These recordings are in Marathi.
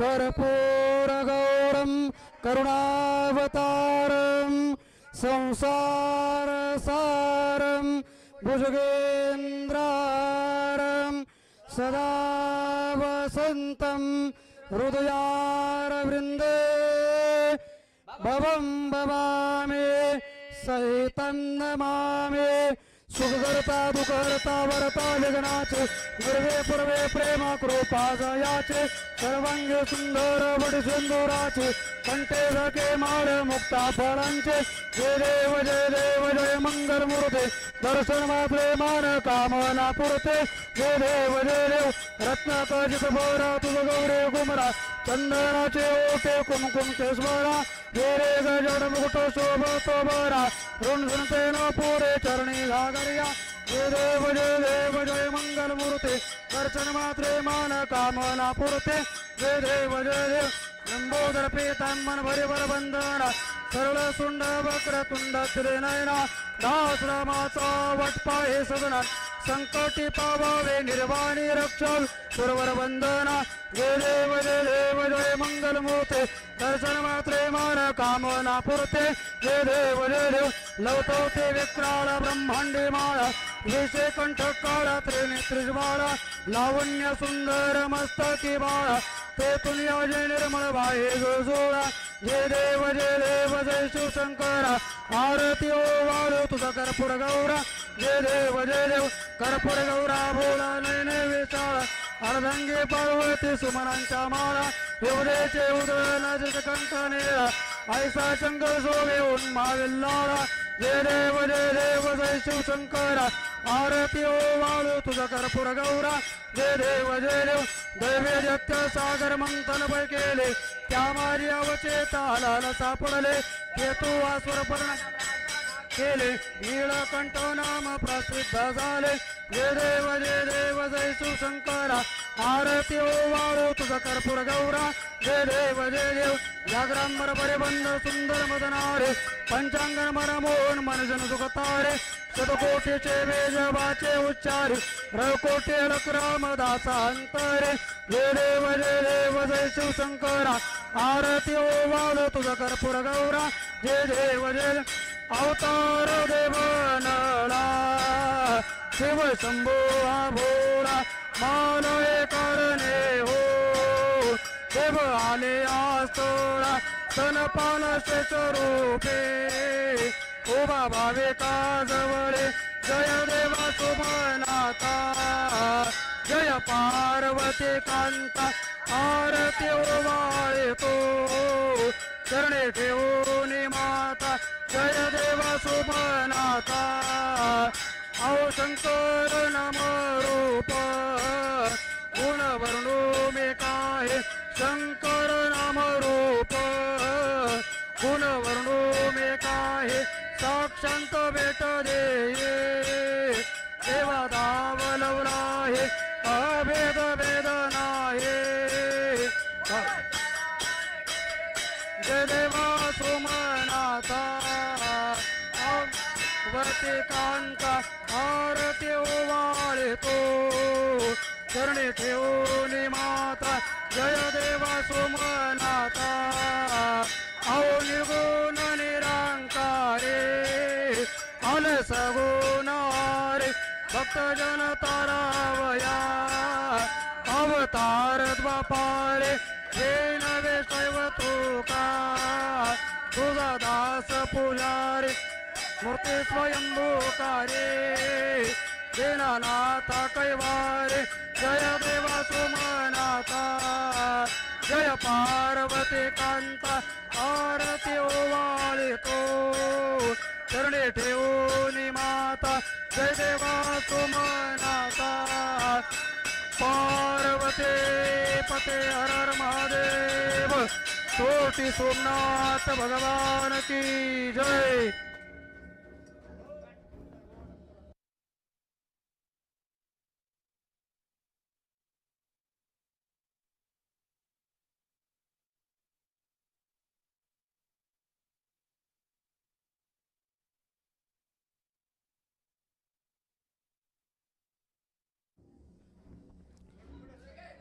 कर्पूरगौरं करुणावतारं संसारसारं भुजगेन्द्रारं सदा वसन्तं हृदयारवृन्दे भवं भवामि सहितं नमामि सुखकर्ता दुःखहर्ता वरता विघ्नाचे गुरवे पूर्वे प्रेम कृपा जयाचे सर्वांग सुंदर वडी सिंदुराचे कंठे झके माळ मुक्ता फळांचे. जय देव जय देव जय मंगल मूर्ते दर्शन मात्रे मान कामना पुरते जय देव जय देव. रत्न कजित भोरा तुझ गौरे कुमरा चंदनाचे ओटे कुमकुम केश्वरा जय रे गजड मुकुट शोभतो बरा. ऋण सुनते न पुरे चरणी घागरिया. देव देव जय मंगल मूर्ते दर्शन मात्रे मान कामना पुरते. जय देव जय देव लंबोदर पेतांबन भरिवर बंधना सरळ सुंड वक्र तुंड त्रिनयना दास रामाचा वटपा हे सदना संकटी पावावे निर्वाणी रक्षण. सुरवर वंदना जय देव जय देव जय मंगल मूर्ते. दर्शन मात्रे मान कामना पुरते. जय देव जय देव लवतवते विक्राळ ब्रह्मांडी माळा. विषय कंठ काळा त्रिनेत्रिजवाळा लावण्य सुंदर मस्तकी बाळा. ते तुनिया जय निर्मळ बाहेर जोडा जय देव जय देव जय शिवशंकरा. आरती ओ वाळू तुझा कर्पूर गौरा. जय देव जय देव करपड गौरा भोळा नैने विचारा अर्धांगी पार्वती सुमनांच्या माळा एवढेचे उदळ कंठ निळा ऐसा चंग सोवे उन्माविल्लाळा जय देव जय देव जय शिवशंकरा आरती ओ वाळू तुझा कर्पूर गौरा जय देव जय देव दैवे जत्य सागर मंथन पै केले त्या मारी अवचेता लाल सापडले केतू आसुर पर्ण केले. नीळकंठ नाम प्रसिद्ध झाले. जे देव जे देव जय सुशंकरा. आरती हो, ओ वाळू तुझ कर्पूर गौरा. जे देव जे देव. जागरांबर परिबंध सुंदर मदनारे. पंचांगण मन मनजन सुखतारे शतकोटीचे वेजबाचे उच्चारे. रकोटी दासा अंतरे. जे देव जे देव जय शिवशंकरा आरती हो, ओ वाळू तुझ कर्पूर गौरा. जे देव जे देव. अवतार देवनला शिव शंभो हा भोळा मानवे करणे हो. देव आले आस्तोळा स्तनपान स्वरूपे उभा भावे का जवळे जय देवा सुमनाता जय पार्वती कांता आरती ओवाळतो चरणे ठेवून माता जय देवा सुमनाता औ शंकर नम रूप गुण वर्णो मे काहे शंकर नाम रूप गुण वर्णो मे काहे साक्षांत भेट दे वरती कांता आरती ओवाळतो चरणी ठेवून माता जय देवा सुमनाता. आओ निगुण निरांकारे अलस गुणारे भक्त जन तारावया. अवतार द्वापारे हे नवे शैव तुका. तुझा दास पुजारी मूर्ती स्वयंभूकारे दीनानाथ कैवारे जय देवा सुमनाथा जय पार्वती कांता आरती ओवाळितो चरणे ठेवून माता जय देवा सुमनाथा पार्वती पते हर हर महादेव छोटी सोमनाथ भगवान की जय।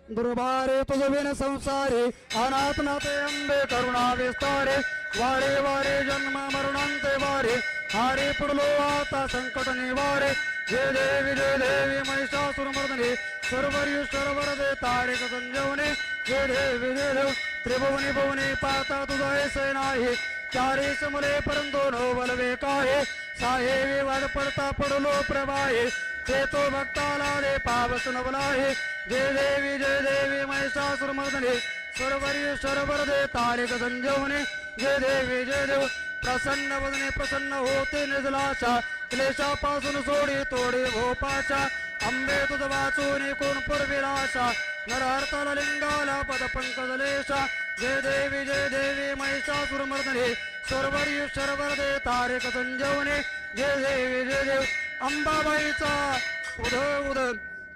दुर्भारे तुझविन संसारे अनाथनाथे अंबे करुणा विस्तारे वारे वारे जन्म मरणांते वारे हारे पुडलो आता संकट निवारे. जय देवी जय देवी महिषासुरमर्दने सर्वरीश्वर वरदे तारिक संजवने जय देवी जय देव त्रिभुवनी भुवनी पाता तुझा ऐसे नाही. चारे समले परंतु नो बलवे काहे साहे विवाद पडता पडलो प्रवाहे. ते तो भक्ताला दे पावस नवलाहे. आहे देवी जय देवी महिषासुर मर्दने सर्वरी सर्वर दे तारिक संजीवने जय देवी जय देव प्रसन्न वदने प्रसन्न होते निजलाशा क्लेशापासून सोडी तोडी भोपाचा अंबे तुझ वाचून कोण पूर्विलाशा नरहर्तल लिंगाला पद पंकजलेशा जय देवी जय देवी महिषासुर मर्दने सर्वरी सर्वर दे तारिक संजीवने जय देवी जय देव अंबाबाईचा उद उद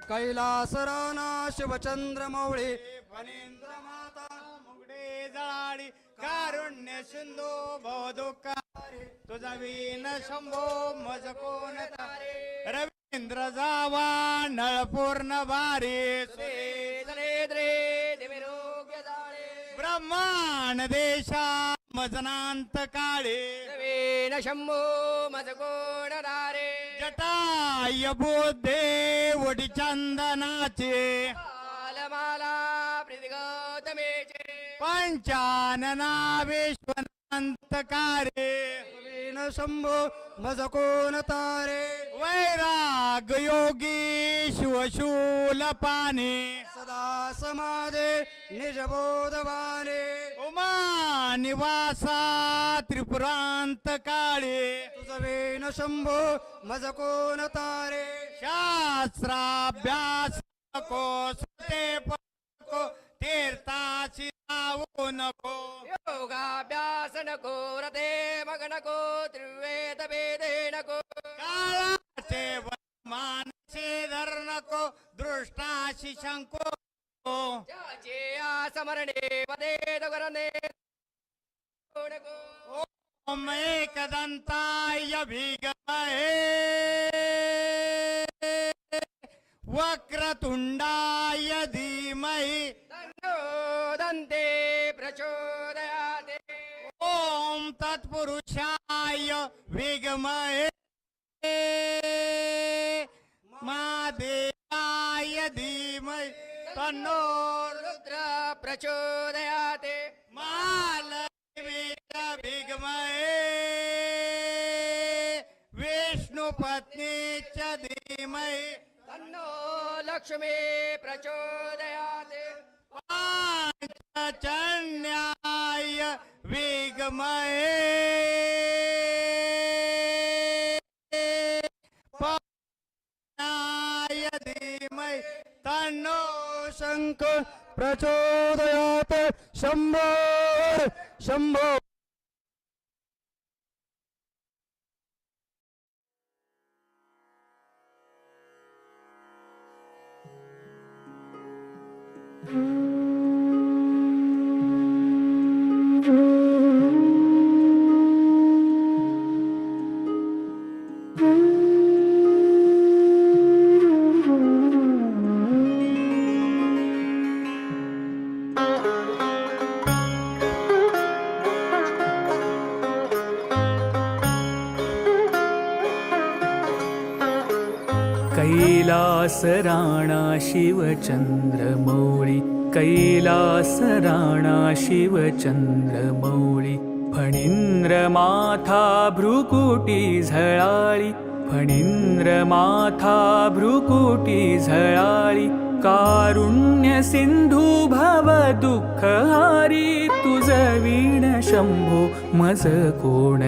कैलास राणा शिवचंद्र मौळे फणींद्र माता मुगडे जळाडी कारुण्य सिंधू भवदुःख तुझा वीन शंभो मज कोण तारे? रवींद्र जावा नळपूर्ण भारी ब्रह्मांड देशा मजनांत काळे. रवीन शंभो मज कोण तारे? बुद्धे वडी चंदनाचे पंचानना विश्वनांत कारे वीण शंभो मज कोण तारे वैराग योगी शिवशूल पाने सदा समाधे निज बोधवाने उमा निवासा त्रिपुरांत काळे. तुझ वीण शंभो मज कोण तारे. शास्त्राभ्यास नको सुते नको तीर्थाची जाऊ नको. योगाभ्यास नको रते मग नको त्रिवेद वेदे नको. काळाचे मानसे धर नको दृष्टाशी शंको. ज्याचे आसमरणे पदे दगरणे. नको? ओम एकदंताय भीगमहे वक्रतुंडाय धीमहि तन्नो दन्ते प्रचोदयाते ओम तत्पुरुषाय विगमहे लक्ष्मी प्रचोदयाते। पाञ्चन्याय विगमहे। पाय धीमहि तन्नो शंख प्रचोदयात। शंभो शंभो शिवचंद्र मौळी कैलास राणा शिवचंद्रमौळी फणींद्र माथा भ्रुकुटी झळाळी फणींद्र माथा भ्रुकुटी झळाळी कारुण्य सिंधू भव दुःखहारी तुझ वीण शंभो मज कोण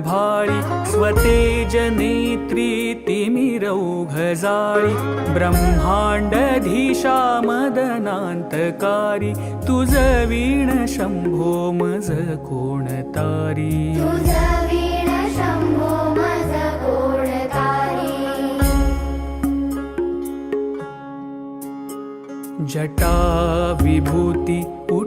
भाळी स्वतेज नेत्री तिमिरौघजाळी ब्रह्माण्डधीशा मदनान्तकारी तुझ वीण शंभो मज कोण तारी? तुझ वीण शंभो मज कोणतारी जटा विभूती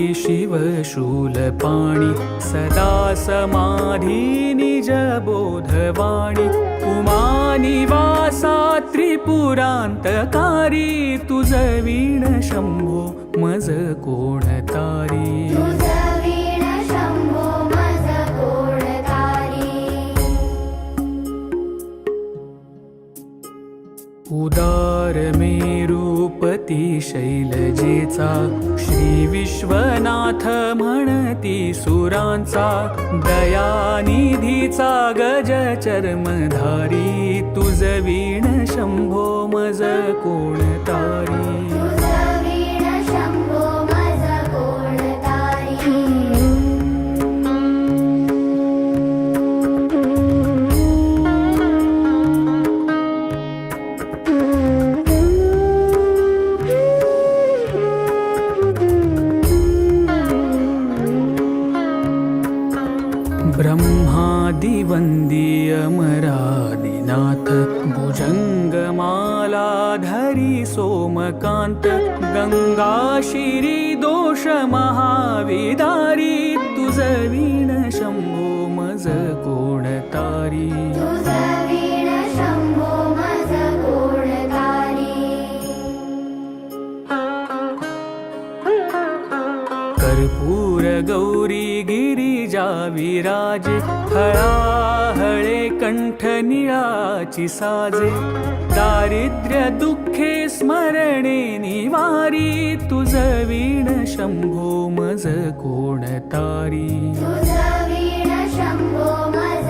तुझ वीण शंभो मज कोण तारी वैराग्य योगी शिव शूलपाणि सदा समाधी निज बोधवाणी उमानिवासा त्रिपुरान्तकारी तुझ वीण शंभो मज कोण तारी. उदार मेरूपती शैलजेचा श्री विश्वनाथ म्हणती सुरांचा दयानिधीचा गज चर्मधारी तुझ वीण शंभो मज कोण ब्रह्मादिवन्द्यमरादिनाथ भुजङ्गमालाधरि सोमकान्त गङ्गाशिरी दोष महाविदारी तुझ वीण शंभो मज कोण तारी तुझ वीण शंभो मज कोण तारी कर्पूर गौरी गिरिजा विराजे हळाहळे कंठ निळाची साजे. दारिद्र्य दुःखे स्मरणे निवारी. तुझ वीण शंभो मज कोण तारी. तुझ वीण शंभो मज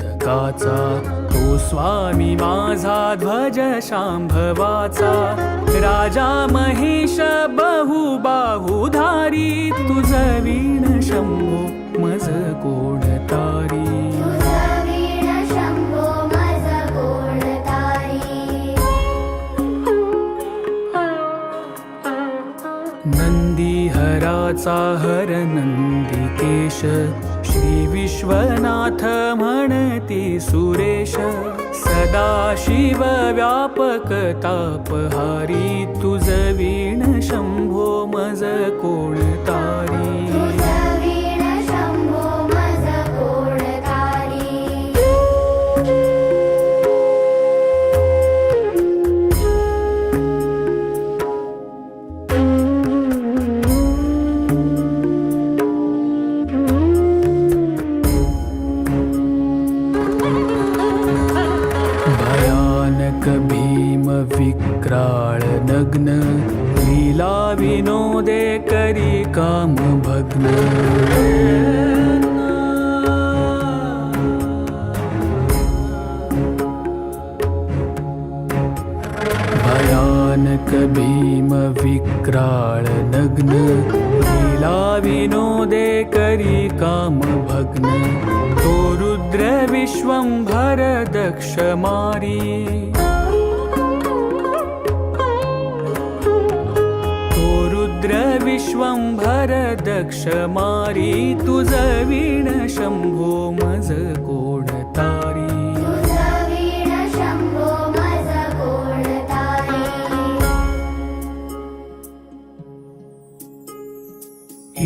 अंतकाचा तो हो स्वामी माझा ध्वज शांभवाचा राजा महेश बहुबाहुधारी तुझ वीण शंभो मज कोण हर नंदिकेश श्री विश्वनाथ म्हणती सुरेश सदा शिव व्यापक तापहारी तुझ वीण शंभो मज कोण विक्राळ नग्न लीला विनोदे करी काम भग्न. भयानक भीम विक्राळ नग्न लीला विनोदे करी काम भग्न. तो रुद्र विश्वंभर दक्ष विश्वंभर दक्ष मारी तुझ वीण शंभो मज कोण तारी.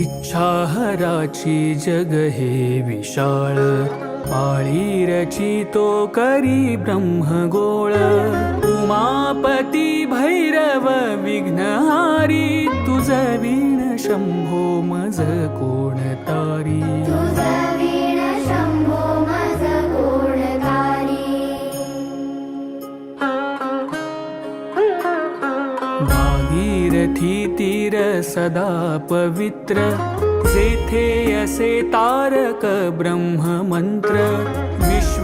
इच्छा हराची इच्छाहराची जग हे विशाळ पाळी रचितो करी ब्रह्मगोळ. उमापती भैरव विघ्नहारी तुझ वीण शंभो मज कोण तारी? भागीरथी तीर सदा पवित्र जेथे असे तारक ब्रह्ममंत्र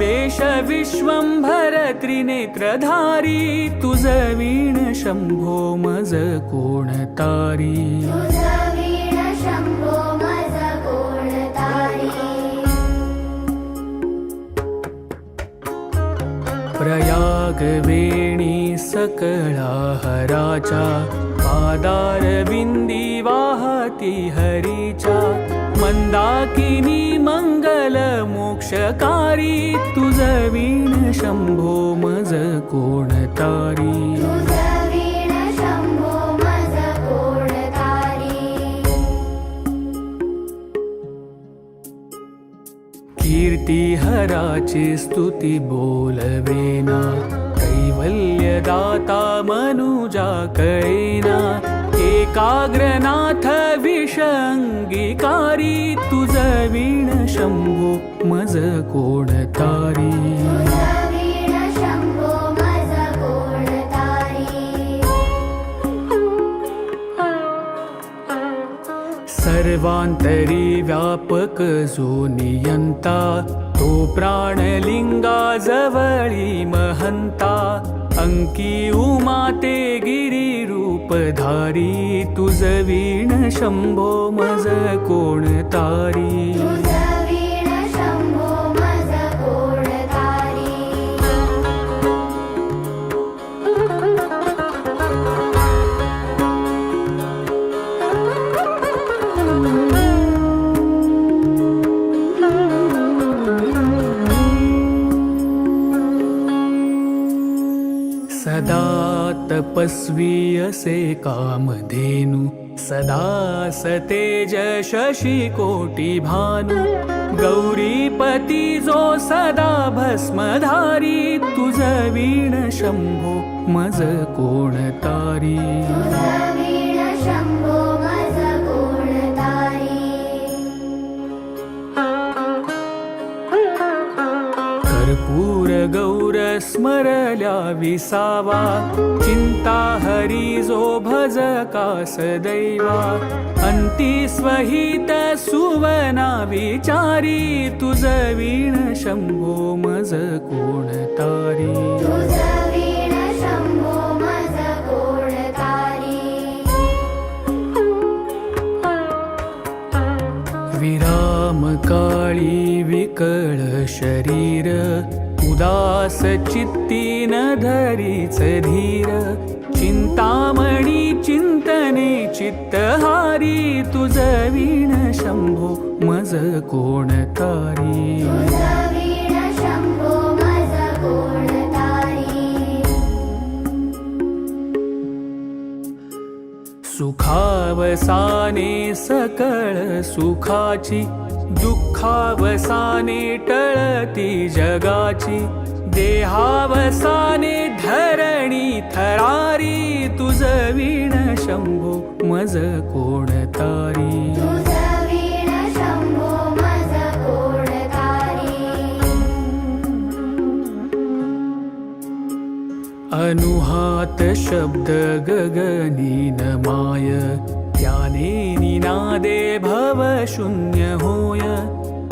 विश्वेश विश्वंभर त्रिनेत्रधारी तुझ वीण शंभो मज कोण तारी कोणतारी. प्रयाग वेणी सकळा हराचा पादार बिंदी वाहती मंदाकिनी मंगल मोक्षकारी तुझ वीण शंभो मज कोणतारी. कीर्ती हराची स्तुती बोलवेना कैवल्यदाता मनुजा कळेना एकाग्रनाथ विषंगीकारी तुझ वीण शंभो मज कोण तारी सर्वांतरी व्यापक जो नियंता तो प्राणलिंगा जवळी महंता अंकी उमाते गिरी रूपधारी तुझ वीण शंभो मज कोण तारी? तपस्वी असे कामधेनु सदा सतेज शशी कोटी भानु। गौरीपती जो सदा भस्मधारी तुझ वीण शंभो मज कोण स्मरल्या विसावा. चिंता हरी जो भज कास दैवा. अंती स्वहित सुवना विचारी. तुझ वीण शंभो मज कोण तारी. तुझ वीण शंभो मज कोणतारी विराम काळी विकळ शरीर. उदास चित्ती न धरीच धीर चिंतामणी चिंतने चित्तहारी तुझ वीण शंभो मज कोण तारी? सुखावसाने सकळ सुखाची दुःखावसाने टळती जगाची देहावसाने धरणी थरारी तुझ वीण शंभो मज कोण तारी? कोणतारी अनुहात शब्द गगनीन माय त्याने निनादे भव शून्य होय।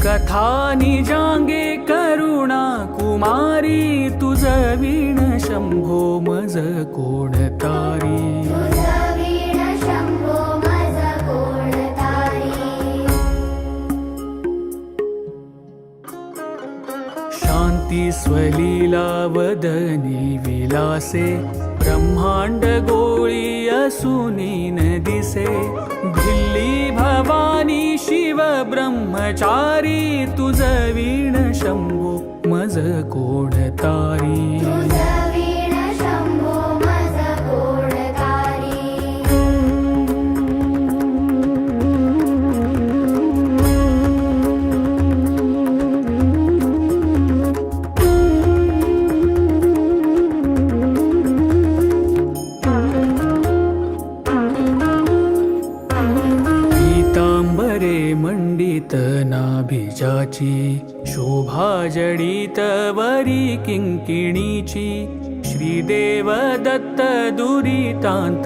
कथा निजांगे करुणा कुमारी तुझ वीण शंभो मज कोण तारी। तुझ वीण शांती स्वलीला वदनी विलासे ब्रह्मांड गोळी असुनी न भिल्ली भवानी शिव ब्रह्मचारी तुझ वीण शंभू मज कोण तारी?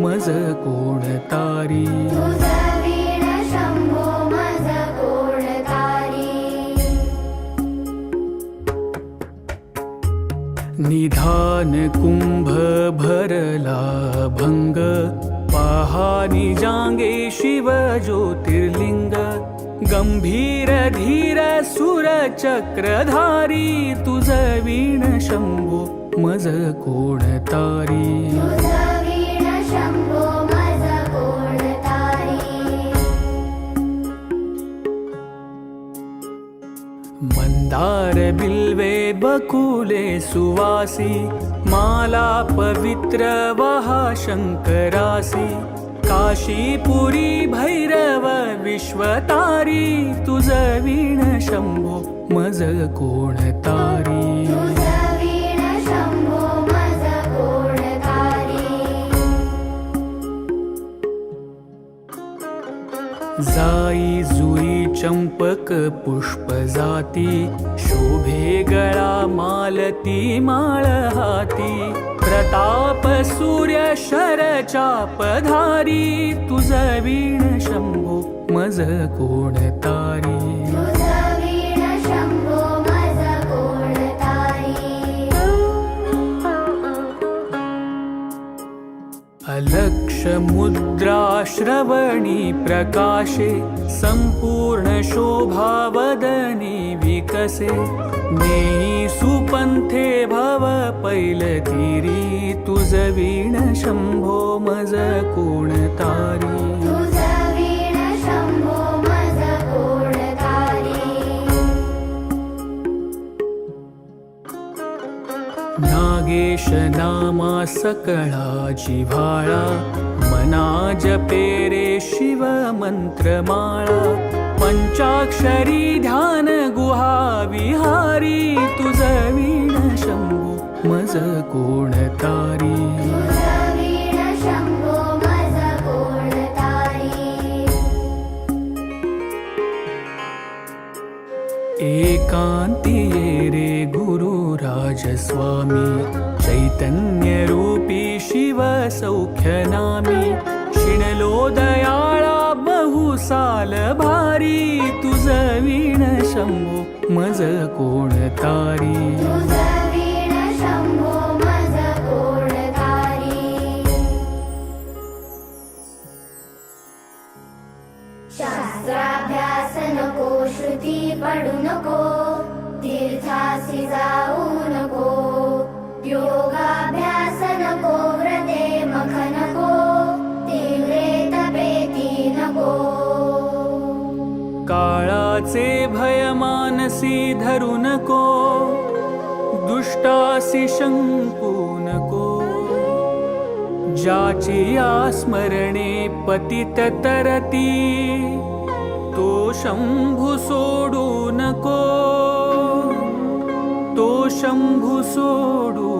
मज कोण तारी? निधान कुंभ भरला भंग पहानी जांगे शिव ज्योतिर्लिंग गंभीर धीर सुर चक्रधारी तुझ वीण शंभो मज कोण तारी? बिल्वे बकुले सुवासी माला पवित्र वहा शंकरासी काशीपुरी भैरव विश्वतारी तुझ वीण शंभो मज कोण तारी? तुझ वीण शंभो मज कोण तारी? जाई जुई चंपक पुष्प जाती शोभे गळा मालती माळ हाती. प्रताप सूर्य शरचा पधारी तुझ वीण शंभू मज कोण तारी. अलग वीण शंभो मज कोण तारी अलक्ष मुद्रा श्रवणी प्रकाशे संपूर्ण शोभा वदनी विकसे। नेई सुपंथे भव पैलतीरी तुझ वीण शंभो मज कोण तारी। तुझ वीण शंभो मज कोण तारी। नागेश नामा सकळा जिव्हाळा मना जपे रे शिव मंत्रमाळा. पंचाक्षरी ध्यान गुहा विहारी. तुझ वीण शंभू मज कोण एकांती ये रे गुरु राजस्वामी चैतन्य रूपी शिव सौख्य नामी शिणलो दयाळा बहुसाल भारी तुझ वीण शंभो मज कोण पडू नको तीर्थासी जाऊ नको योगाभ्यास नको व्रते मख नको तीव्रे तपेती नको. काळाचे भय मानसी धरू नको दुष्टासी शंकू नको. ज्याची या स्मरणे पतित तरती तो शंभू सोडू नको। तो शंभू सोडू